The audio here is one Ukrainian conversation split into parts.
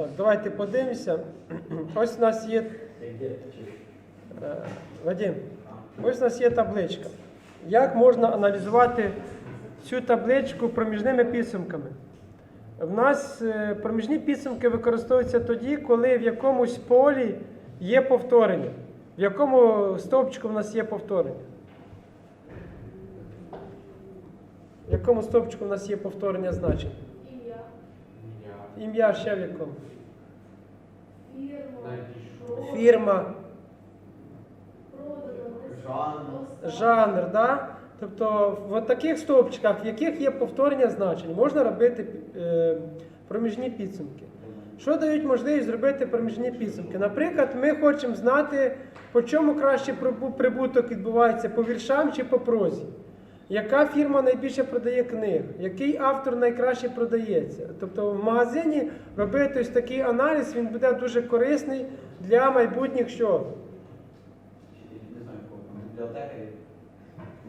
Так, давайте подивимося. Ось у нас є. е, Вадим, ось у нас є табличка. Як можна аналізувати цю табличку проміжними підсумками? В нас е, проміжні підсумки використовуються тоді, коли в якомусь полі є повторення. В якому стовпчику в нас є повторення? В якому стовпчику в нас є повторення значень? Ім'я, ще в якому? фірма, Жанр. жанр, да? Тобто в таких стовпчиках, в яких є повторення значень, можна робити е, проміжні підсумки. Що дають можливість зробити проміжні підсумки? Наприклад, ми хочемо знати, по чому краще прибуток відбувається по віршам чи по прозі. Яка фірма найбільше продає книг? Який автор найкраще продається? Тобто в магазині робити ось такий аналіз, він буде дуже корисний для майбутніх що? Не знаю, бібліотекарі.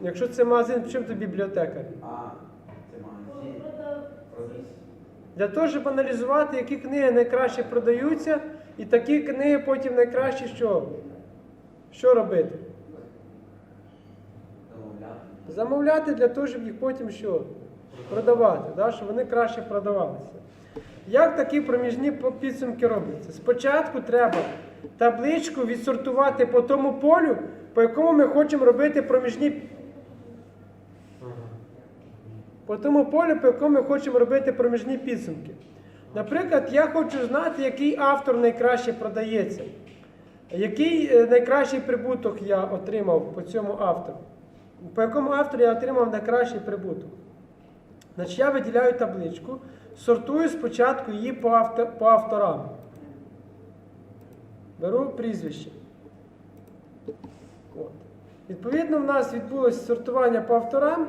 Якщо це магазин, чим то бібліотекар? А, це магазин. Для того, щоб аналізувати, які книги найкраще продаються, і такі книги потім найкраще що? Що робити? Замовляти. Для того, щоб їх потім що? Продавати, да? щоб вони краще продавалися. Як такі проміжні підсумки робляться? Спочатку треба табличку відсортувати по тому полю, по якому ми хочемо робити проміжні. По тому полю, по якому ми хочемо робити проміжні підсумки. Наприклад, я хочу знати, який автор найкраще продається. Який е, найкращий прибуток я отримав по цьому автору? По якому автору я отримав найкращий прибуток? Значить, я виділяю табличку, сортую спочатку її по, авто, по авторам. Беру прізвище. От. Відповідно, в нас відбулося сортування по авторам,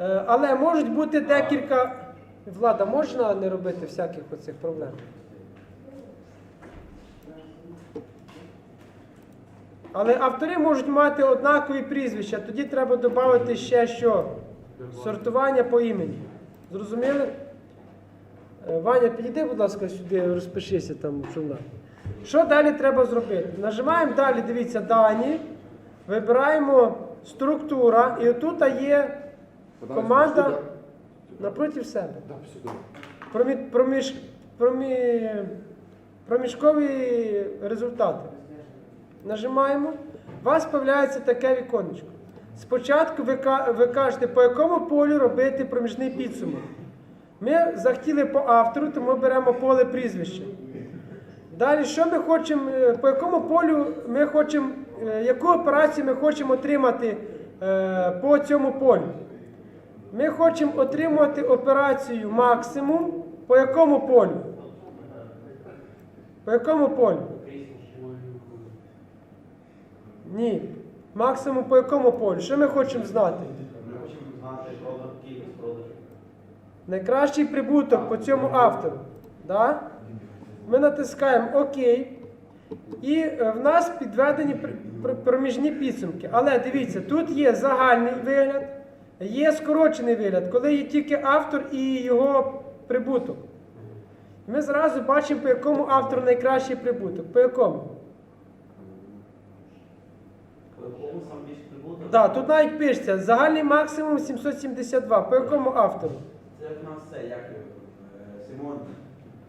е, але можуть бути декілька. Влада, можна не робити всяких оцих проблем? Але автори можуть мати однакові прізвища, тоді треба додати ще що? Сортування по імені. Зрозуміли? Е, Ваня, підійди, будь ласка, сюди, розпишися там в. Що далі треба зробити? Нажимаємо далі, дивіться, дані, вибираємо структура, і отут є команда напроти себе. Промі, проміж, промі, проміжкові результати. Нажимаємо. У вас з'являється таке віконечко. Спочатку ви, кажете, по якому полю робити проміжний підсумок. Ми захотіли по автору, тому беремо поле прізвище. Далі, що ми хочемо, е, по якому полю ми хочемо, е, яку операцію ми хочемо отримати е, по цьому полю? Ми хочемо отримувати операцію максимум по якому полю? По якому полю? Ні. Максимум по якому полю? Що ми хочемо знати? Ми хочемо знати продаж, кількість продажів. Найкращий прибуток по цьому автору. Да? Ми натискаємо ОК. І е, в нас підведені пр- пр- проміжні підсумки. Але дивіться, тут є загальний вигляд, є скорочений вигляд, коли є тільки автор і його прибуток. Ми зразу бачимо, по якому автору найкращий прибуток. По якому? Більш прибуток? Да, тут навіть пишеться загальний максимум 772. По якому автору? Це як у нас це, як е, Симон.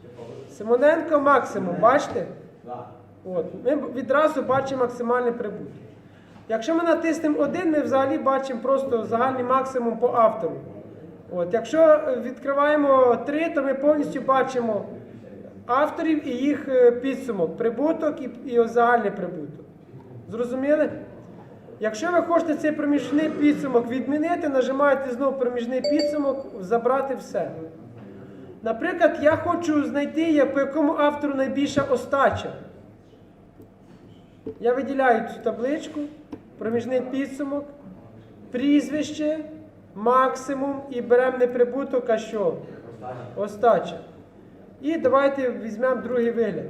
Чи Павло? Симоненко максимум, бачите? Да. От, ми відразу бачимо максимальний прибуток. Якщо ми натиснемо один, ми взагалі бачимо просто загальний максимум по автору. От, якщо е, відкриваємо три, то ми повністю бачимо авторів і їх е, підсумок, прибуток і, і загальний прибуток. Зрозуміли? Якщо ви хочете цей проміжний підсумок відмінити, нажимаєте знову проміжний підсумок, забрати все. Наприклад, я хочу знайти, по якому автору найбільша остача. Я виділяю цю табличку, проміжний підсумок, прізвище, максимум і беремо не прибуток, а що? Остача. І давайте візьмемо другий вигляд.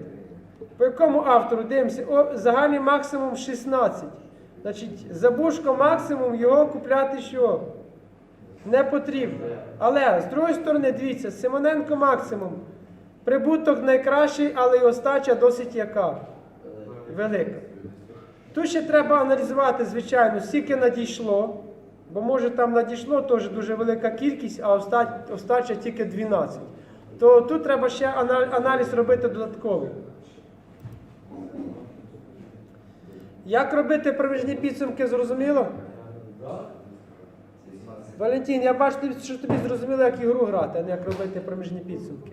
По якому автору дивимося? О, загальний максимум 16. Значить, забушко максимум його купляти що? Не потрібно. Але з другої сторони, дивіться, Симоненко максимум Прибуток найкращий, але і остача досить яка? Велика. Тут ще треба аналізувати, звичайно, скільки надійшло, бо може там надійшло теж дуже велика кількість, а остача тільки 12. То тут треба ще аналіз робити додатковий. Як робити проміжні підсумки, зрозуміло? Валентин, я бачу, що тобі зрозуміло, як ігру грати, а не як робити проміжні підсумки.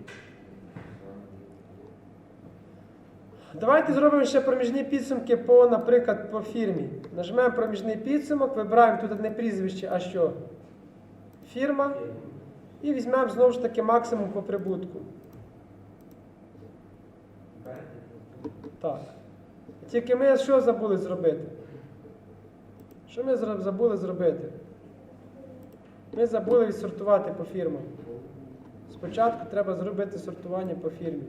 Давайте зробимо ще проміжні підсумки по, наприклад, по фірмі. Нажмемо проміжний підсумок, вибираємо тут не прізвище, а що? Фірма. І візьмемо знову ж таки максимум по прибутку. Так. Тільки ми що забули зробити? Що ми забули зробити? Ми забули відсортувати по фірмам. Спочатку треба зробити сортування по фірмі.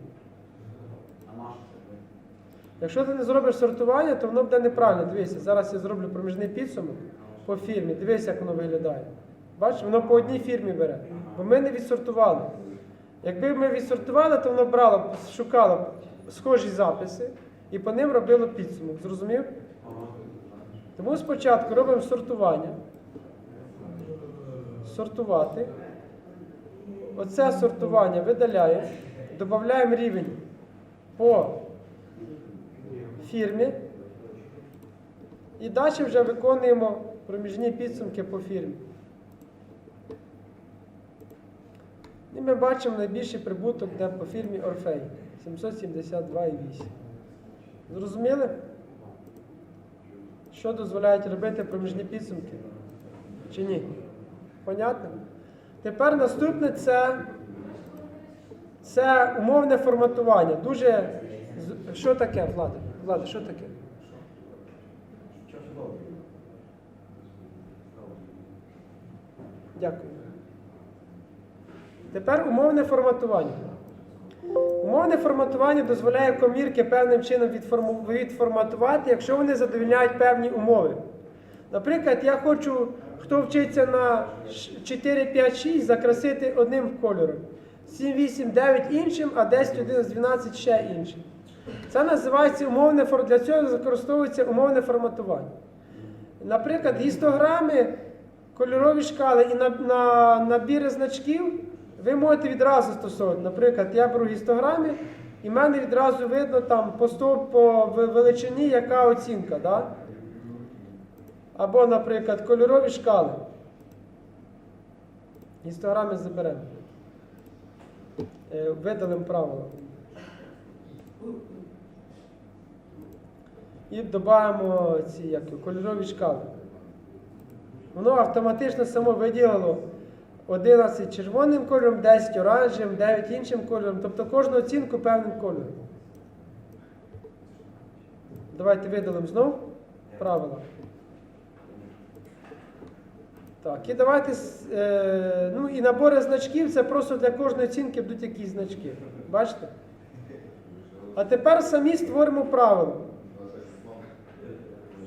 Якщо ти не зробиш сортування, то воно буде неправильно. Дивися, зараз я зроблю проміжний підсумок по фірмі. Дивись, як воно виглядає. Бачиш, воно по одній фірмі бере. Бо ми не відсортували. Якби ми відсортували, то воно брало, шукало схожі записи і по ним робило підсумок. Зрозумів? Тому спочатку робимо сортування. Сортувати. Оце сортування видаляємо, додаємо рівень по фірмі. І далі вже виконуємо проміжні підсумки по фірмі. І ми бачимо найбільший прибуток де по фірмі Орфей 772,8. Зрозуміли? Що дозволяють робити проміжні підсумки? Чи ні? Понятно? Тепер наступне це, це умовне форматування. Дуже. Що таке, Влада? Влада, що таке? Дякую. Тепер умовне форматування. Умовне форматування дозволяє комірки певним чином відформатувати, якщо вони задовільняють певні умови. Наприклад, я хочу, хто вчиться на 4, 5, 6, закрасити одним кольором. 7, 8, 9 іншим, а 10, 11, 12 ще іншим. Це називається умовне Для цього використовується умовне форматування. Наприклад, гістограми, кольорові шкали і на, на набіри значків ви можете відразу стосовувати. Наприклад, я беру гістограми, і в мене відразу видно там по, по величині, яка оцінка. Да? Або, наприклад, кольорові шкали. Гістограми заберемо. Е, Видалимо правило. І додаємо ці як, кольорові шкали. Воно автоматично само виділило 11 червоним кольором, 10 оранжевим, 9 іншим кольором, тобто кожну оцінку певним кольором. Давайте видалимо знов правила. Так, і давайте. Е, ну і набори значків це просто для кожної оцінки будуть якісь значки. Бачите? А тепер самі створимо правило.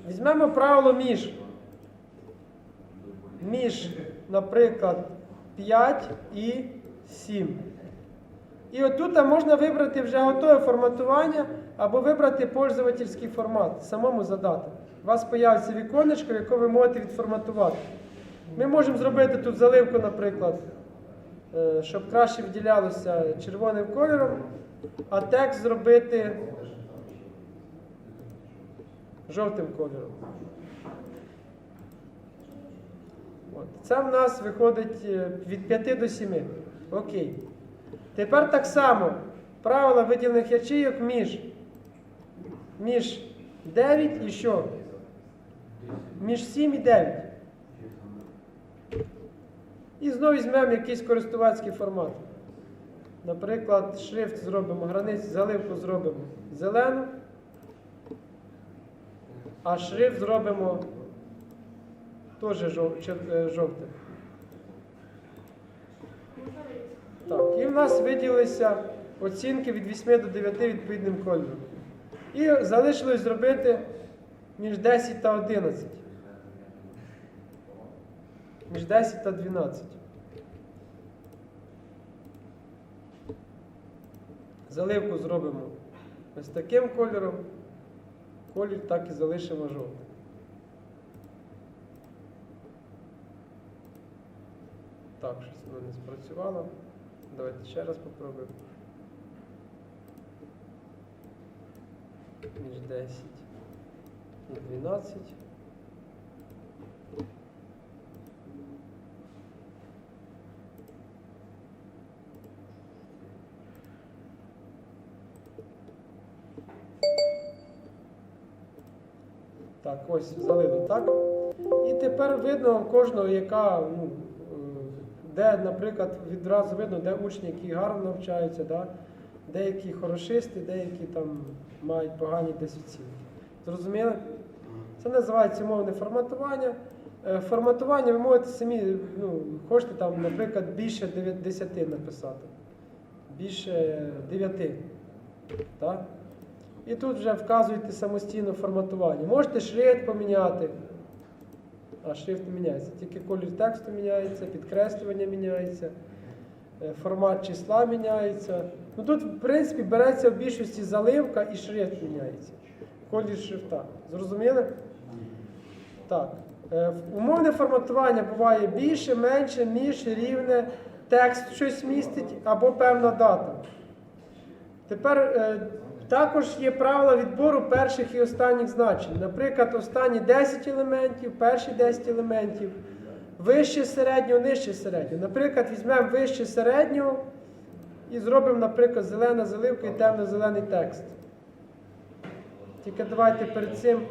Візьмемо правило між. Між, наприклад, 5 і 7. І отут можна вибрати вже готове форматування або вибрати пользовательський формат, самому задати. У вас появиться віконечко, яке ви можете відформатувати. Ми можемо зробити тут заливку, наприклад, е, щоб краще виділялося червоним кольором, а текст зробити жовтим кольором. От. Це в нас виходить е, від 5 до 7. Окей. Тепер так само правила виділених ячейок між, між 9 і що? Між 7 і 9. І знову візьмемо якийсь користувацький формат. Наприклад, шрифт зробимо, границю, заливку зробимо зелену, а шрифт зробимо теж е, жовтим. Так, і в нас виділилися оцінки від 8 до 9 відповідним кольором. І залишилось зробити між 10 та 11. Між 10 та 12. Заливку зробимо ось таким кольором. Колір так і залишимо жовтим. Так, щось воно не спрацювало. Давайте ще раз попробуємо. Між 10 і 12. Так, ось залило, так? І тепер видно кожного, яка, ну, де, наприклад, відразу видно, де учні, які гарно навчаються, да? деякі хорошисти, деякі там мають погані десь оцінки. Зрозуміли? Це називається мовне форматування. Е, Форматування ви можете самі, ну, хочете там, наприклад, більше 10 написати. Більше 9. Так? І тут вже вказуєте самостійно форматування. Можете шрифт поміняти. А шрифт міняється. Тільки колір тексту міняється, підкреслювання міняється, е, формат числа міняється. Ну тут, в принципі, береться в більшості заливка і шрифт міняється. Колір шрифта. Зрозуміли? Так. Е, Умовне форматування буває більше, менше, між, рівне, текст щось містить або певна дата. Тепер е, також є правила відбору перших і останніх значень. Наприклад, останні 10 елементів, перші 10 елементів, вище середнього, нижче середнього. Наприклад, візьмемо вище середнього і зробимо, наприклад, зелена заливка і темно-зелений текст. Тільки давайте перед цим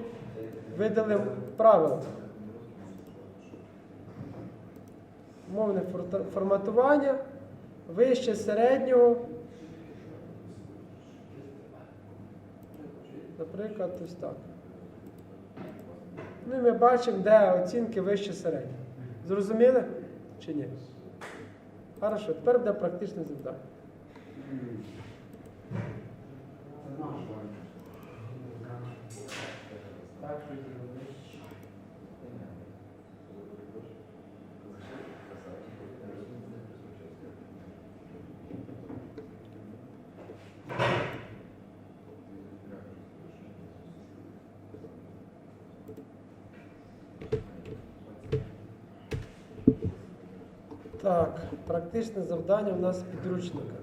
видалимо правила. Мовне форматування, вище середнього. Наприклад, ось так. Ну і ми бачимо, де оцінки вище середні. Зрозуміли чи ні? Хорошо, тепер буде практичне завдання. Так, що зробити. Так, практичне завдання у нас підручника.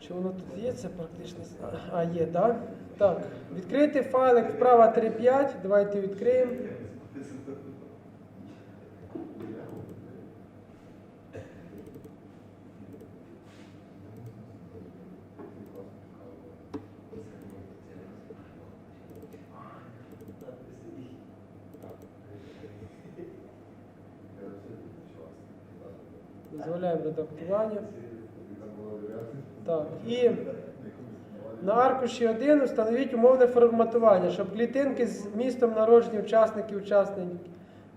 Чи воно тут є, це практичне завдання? А, є, так? Так. Відкрити файлик вправа 3.5. Давайте відкриємо. Дозволяємо редактування. Так, і на аркуші 1 встановіть умовне форматування, щоб клітинки з містом народження учасників учасник,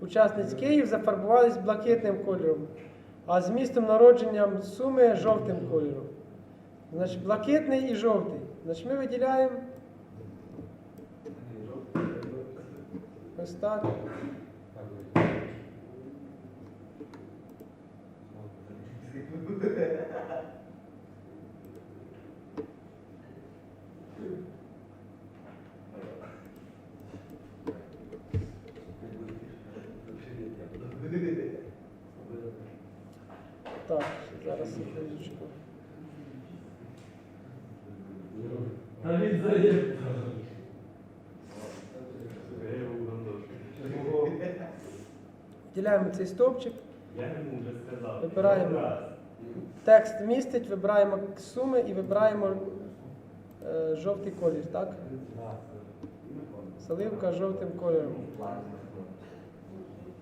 учасниць Київ зафарбувались блакитним кольором, а з містом народження суми жовтим кольором. Значить, блакитний і жовтий. Значить, ми виділяємо ось так. Так, зараз секундочку. Та він заєб. Виділяємо цей стовпчик. Я йому вже сказав. Вибираємо. Текст містить, вибираємо суми і вибираємо е, жовтий колір, так? Заливка жовтим кольором.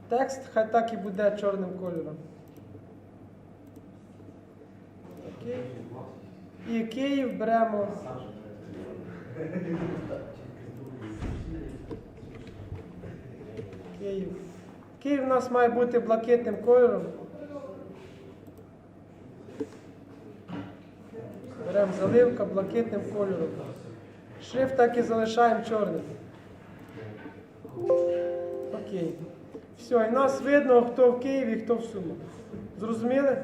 Текст хай так і буде чорним кольором. Окей. І Київ беремо. Київ. Київ у нас має бути блакитним кольором. Беремо заливка блакитним кольором. Шрифт так і залишаємо чорним. Окей. Все, і нас видно, хто в Києві, хто в Сумах. Зрозуміли?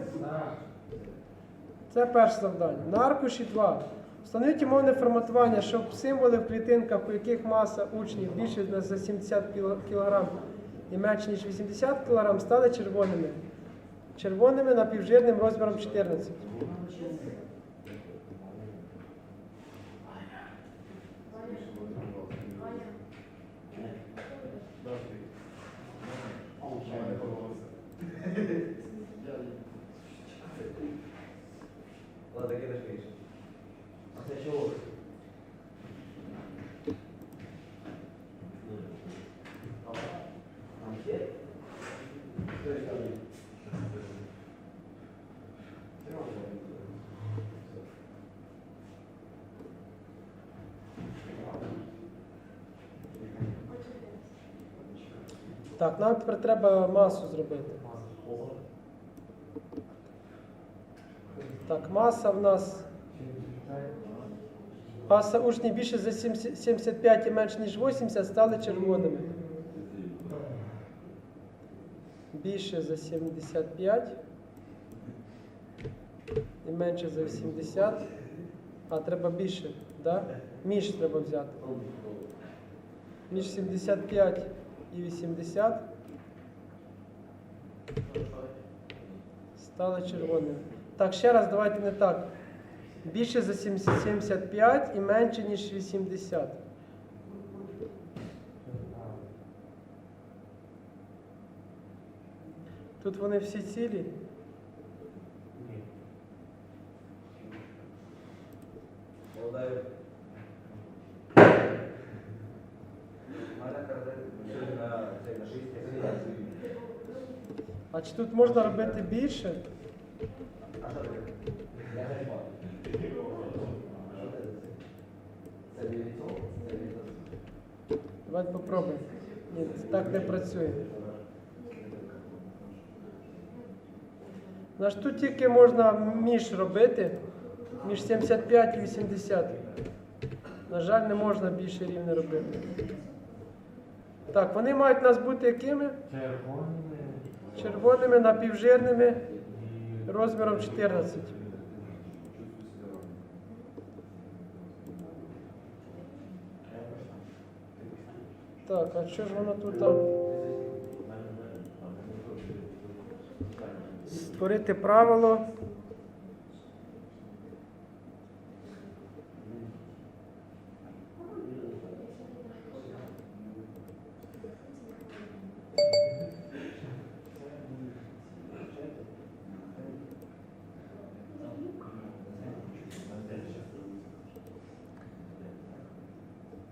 Це перше завдання. На аркуші 2. Встановіть умовне форматування, щоб символи в клітинках, у яких маса учнів більше за 70 кг і менше ніж 80 кг, стали червоними. Червоними напівжирним розміром 14. Ладно, кидай швидше. А це чого? Там ще? Так, нам тепер треба масу зробити. Так, маса в нас. Маса учнів більше за 75 і менше ніж 80 стали червоними. Більше за 75 і менше за 80. А треба більше, да? Між треба взяти. Між 75 і 80 стали червоними. Так, ще раз, давайте не так. Більше за 70 75 і менше, ніж 80. Тут вони всі цілі. Молодаю. Мене карден на цей на шість. А чи тут можна робити більше? Давайте попробуємо. Ні, так не працює. Наш тут тільки можна між робити, між 75 і 80. На жаль, не можна більше рівне робити. Так, вони мають у нас бути якими? Червоними. Червоними, напівжирними, розміром 14. Так, а що ж воно тут? там? Створити правило.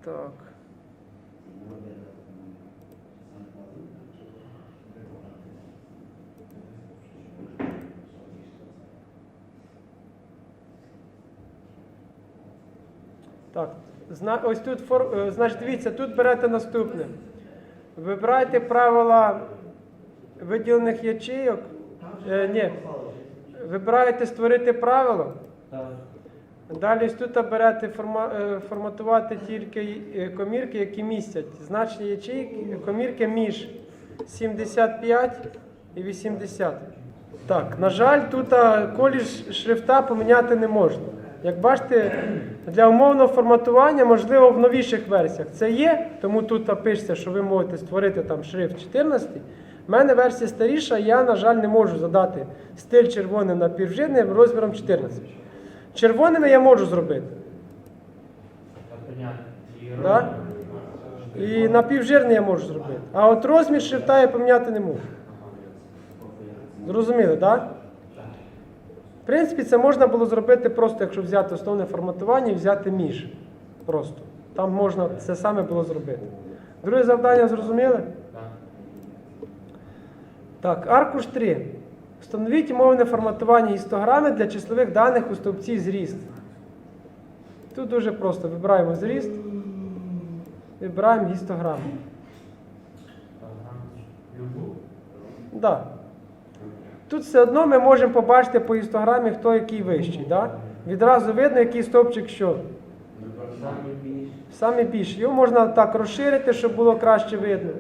Так. Так, ось тут фор... е, значить, дивіться, тут берете наступне. Вибирайте правила виділених ячейок. Е, ні. Вибираєте створити правило. Далі ось тут берете форма... е, форматувати тільки е, комірки, які містять значення ячейки, комірки між 75 і 80. Так, на жаль, тут колір шрифта поміняти не можна. Як бачите, для умовного форматування, можливо, в новіших версіях це є, тому тут пишеться, що ви можете створити там шрифт 14. У мене версія старіша, я, на жаль, не можу задати стиль червоним на півжирним розміром 14. Червоними я можу зробити. Так. І. І напівжирний я можу зробити. А от розмір шрифта я поміняти не можу. Зрозуміли, так? В принципі, це можна було зробити просто, якщо взяти основне форматування і взяти між. Просто. Там можна це саме було зробити. Друге завдання зрозуміли? Так. Так, аркуш 3. Встановіть умовне форматування гістограми для числових даних у стовпці зріст. Тут дуже просто. Вибираємо зріст, вибираємо гістограму. Любу. Да. Тут все одно ми можемо побачити по гістограмі, хто який вищий. Да? Відразу видно, який стовпчик що. Саме більше. Його можна так розширити, щоб було краще видно.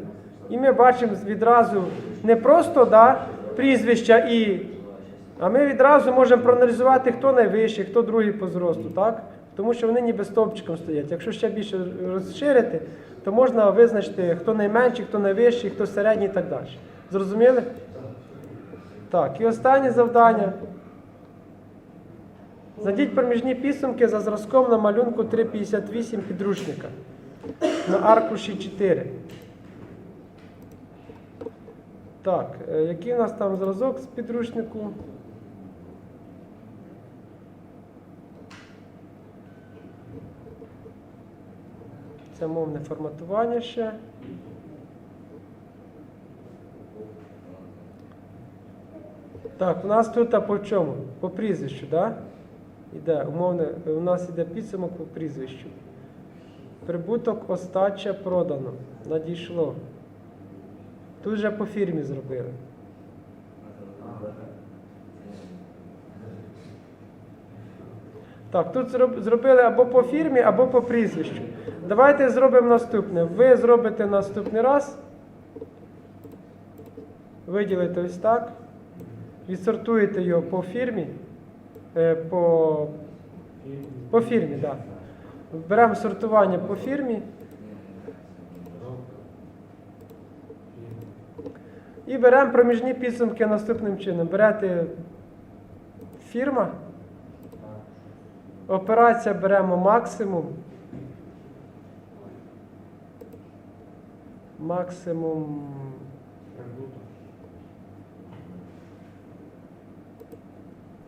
І ми бачимо відразу не просто да, прізвища і. А ми відразу можемо проаналізувати, хто найвищий, хто другий по зросту, так? Тому що вони ніби стовпчиком стоять. Якщо ще більше розширити, то можна визначити, хто найменший, хто найвищий, хто середній і так далі. Зрозуміли? Так, і останнє завдання. Знайдіть проміжні підсумки за зразком на малюнку 358 підручника на аркуші 4. Так, е, який у нас там зразок з підручнику? Це мовне форматування ще. Так, у нас тут по чому? По прізвищу, так? Да? Іде, умовне, у нас іде підсумок по прізвищу. Прибуток остача продано. Надійшло. Тут вже по фірмі зробили. Так, тут зробили або по фірмі, або по прізвищу. Давайте зробимо наступне. Ви зробите наступний раз. Виділите ось так. Відсортуєте його по фірмі. Е, по, по фірмі, так. Да. Беремо сортування по фірмі. І беремо проміжні підсумки наступним чином. Берете фірма. Операція беремо максимум. Максимум.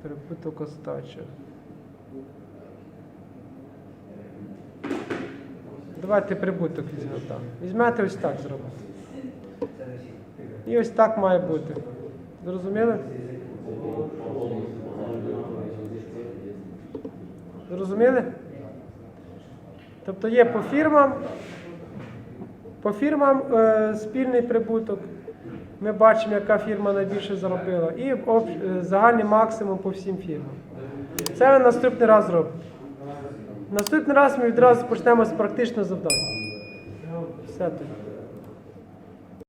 Прибуток остача. Давайте прибуток візьмемо так. Візьмете ось так зробимо. І ось так має бути. Зрозуміли? Зрозуміли? Тобто є по фірмам, по фірмам е, спільний прибуток. Ми бачимо, яка фірма найбільше заробила. І е, загальний максимум по всім фірмам. Це ми наступний раз зробимо. Наступний раз ми відразу почнемо з практичного завдання. Все тоді.